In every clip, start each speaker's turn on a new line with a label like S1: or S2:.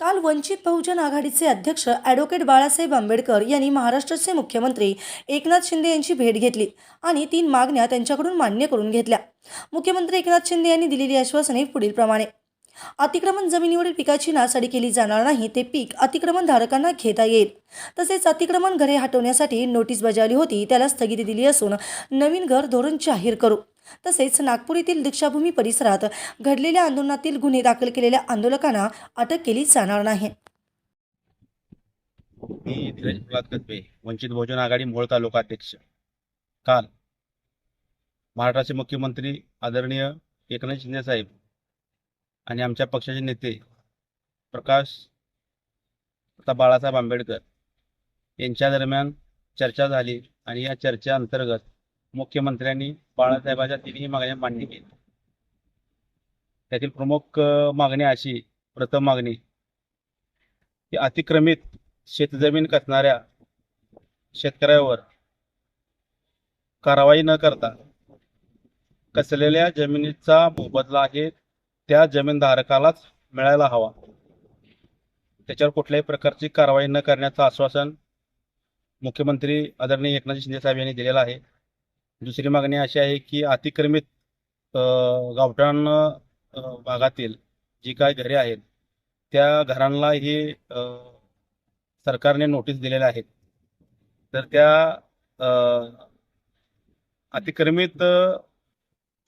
S1: काल वंचित बहुजन आघाडीचे अध्यक्ष ॲडव्होकेट बाळासाहेब आंबेडकर यांनी महाराष्ट्राचे मुख्यमंत्री एकनाथ शिंदे यांची भेट घेतली आणि तीन मागण्या त्यांच्याकडून मान्य करून घेतल्या. मुख्यमंत्री एकनाथ शिंदे यांनी दिलेली आश्वासने पुढीलप्रमाणे. अतिक्रमण जमिनीवरील पिकाची नासाडी केली जाणार नाही ते पीक अतिक्रमण धारकांना घेता येईल. तसेच अतिक्रमण घरे हटवण्यासाठी नोटीस बजावली होती त्याला स्थगिती दिली असून नवीन घर धोरण जाहीर करू. तसेच नागपूर येथील दीक्षाभूमी परिसरात घडलेल्या आंदोलनातील गुन्हे दाखल केलेल्या आंदोलकांना अटक केली जाणार नाही.
S2: मी धीरज कदबे वंचित बहुजन आघाडी मोहोळ तालुका अध्यक्ष. काल महाराष्ट्राचे मुख्यमंत्री आदरणीय एकनाथ शिंदे साहेब आणि आमच्या पक्षाचे नेते प्रकाश बाळासाहेब आंबेडकर यांच्या दरम्यान चर्चा झाली आणि या चर्चेअंतर्गत मुख्यमंत्र्यांनी बाळासाहेबांच्या तिन्ही मागण्या मान्य केल्या. त्यातील प्रमुख मागणी अशी प्रथम मागणी की अतिक्रमित शेतजमीन कसणाऱ्या शेतकऱ्यावर कारवाई न करता कसलेल्या जमिनीचा मोबदला आहे त्या जमीनधारकालाच मिळायला हवा. त्याच्यावर कुठल्याही प्रकारची कारवाई न करण्याचं आश्वासन मुख्यमंत्री आदरणीय एकनाथ शिंदे साहेब यांनी दिलेलं आहे. दुसरी मागणी अशी आहे की अतिक्रमित गावठाण भागातील जी काय घरे आहेत त्या घरांना ही सरकारने नोटीस दिलेल्या आहेत. तर त्या अतिक्रमित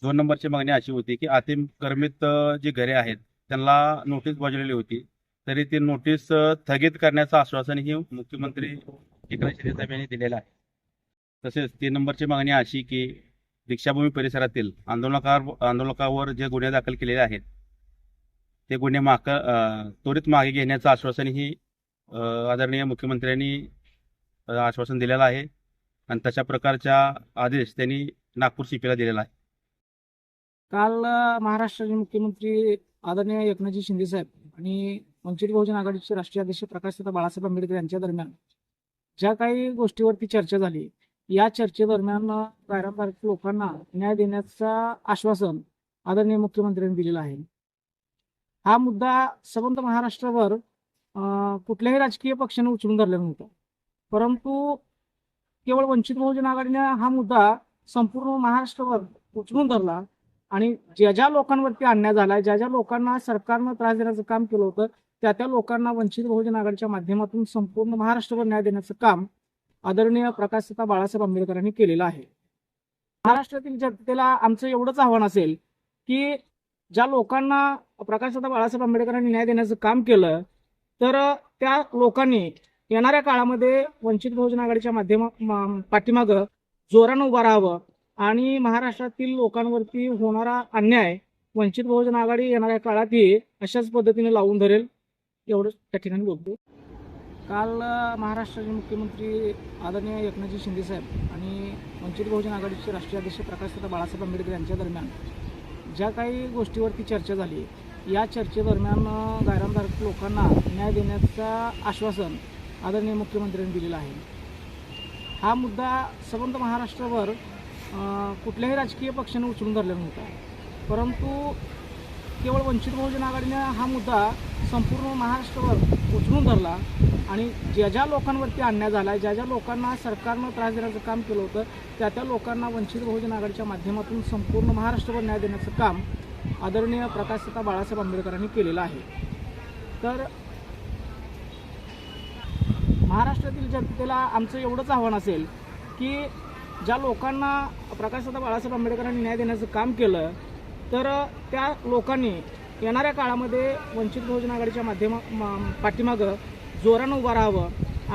S2: दोन नंबरची मागणी अशी होती की अतिक्रमित जी घरे आहेत त्यांना नोटीस बजावलेली होती. तरी ती नोटीस स्थगित करण्याचं आश्वासनही मुख्यमंत्री एकनाथ शिंदे साहेब यांनी दिलेलं आहे. तसेच तीन नंबरची मागणी अशी की दीक्षाभूमी परिसरातील आंदोलनकार आंदोलकावर जे गुन्हे दाखल केलेले आहेत ते गुन्हे माग त्वरित मागे घेण्याचं आश्वासनही आदरणीय मुख्यमंत्र्यांनी आश्वासन दिलेलं आहे आणि तशा प्रकारचा आदेश त्यांनी नागपूर सीपीला दिलेला आहे.
S3: काल महाराष्ट्राचे मुख्यमंत्री आदरणीय एकनाथजी शिंदे साहेब आणि वंचित बहुजन आघाडीचे राष्ट्रीय अध्यक्ष प्रकाशदादा बाळासाहेब आंबेडकर यांच्या दरम्यान ज्या काही गोष्टीवरती चर्चा झाली या चर्चेदरम्यान पारंपरिक लोकांना न्याय देण्याचं आश्वासन आदरणीय मुख्यमंत्र्यांनी दिलेलं आहे. हा मुद्दा संबंध महाराष्ट्रावर कुठल्याही राजकीय पक्षाने उचलून धरलेला नव्हता. परंतु केवळ वंचित बहुजन आघाडीने हा मुद्दा संपूर्ण महाराष्ट्रावर उचलून धरला आणि ज्या ज्या लोकांवरती अन्याय झाला ज्या ज्या लोकांना सरकारनं त्रास देण्याचं काम केलं होतं त्या त्या लोकांना वंचित बहुजन आघाडीच्या माध्यमातून संपूर्ण महाराष्ट्रभर न्याय देण्याचं काम आदरणीय प्रकाशता बाळासाहेब आंबेडकरांनी केलेलं आहे. महाराष्ट्रातील जनतेला आमचं एवढंच आव्हान असेल की ज्या लोकांना प्रकाशदा बाळासाहेब आंबेडकरांनी न्याय देण्याचं काम केलं तर त्या लोकांनी येणाऱ्या काळामध्ये वंचित बहुजन आघाडीच्या माध्यमा पाठीमागं जोरानं उभं राहावं आणि महाराष्ट्रातील लोकांवरती होणारा अन्याय वंचित बहुजन आघाडी येणाऱ्या काळातही अशाच पद्धतीने लावून धरेल. एवढंच त्या ठिकाणी बोलतो. काल महाराष्ट्राचे मुख्यमंत्री आदरणीय एकनाथजी शिंदे साहेब आणि वंचित बहुजन आघाडीचे राष्ट्रीय अध्यक्ष प्रकाशदादा बाळासाहेब आंबेडकर यांच्या दरम्यान ज्या काही गोष्टीवरती चर्चा झाली या चर्चेदरम्यान गायरामधारक लोकांना न्याय देण्याचं आश्वासन आदरणीय मुख्यमंत्र्यांनी दिलेलं आहे. हा मुद्दा संबंध महाराष्ट्रावर कुठल्याही राजकीय पक्षाने उचलून धरलेला नव्हता. परंतु केवळ वंचित बहुजन आघाडीनं हा मुद्दा संपूर्ण महाराष्ट्रावर उचलून धरला आणि ज्या ज्या लोकांवरती अन्याय झाला ज्या ज्या लोकांना सरकारनं त्रास देण्याचं काम केलं होतं त्या त्या लोकांना वंचित बहुजन आघाडीच्या माध्यमातून संपूर्ण महाराष्ट्रभर न्याय देण्याचं काम आदरणीय प्रकाशता बाळासाहेब आंबेडकरांनी केलेलं आहे. तर महाराष्ट्रातील जनतेला आमचं एवढंच आव्हान असेल की ज्या लोकांना प्रकाशसत्ता बाळासाहेब आंबेडकरांनी न्याय देण्याचं काम केलं तर त्या लोकांनी येणाऱ्या काळामध्ये वंचित बहुजन आघाडीच्या माध्यमा मा- पाठीमागं जोरानं उभं राहावं.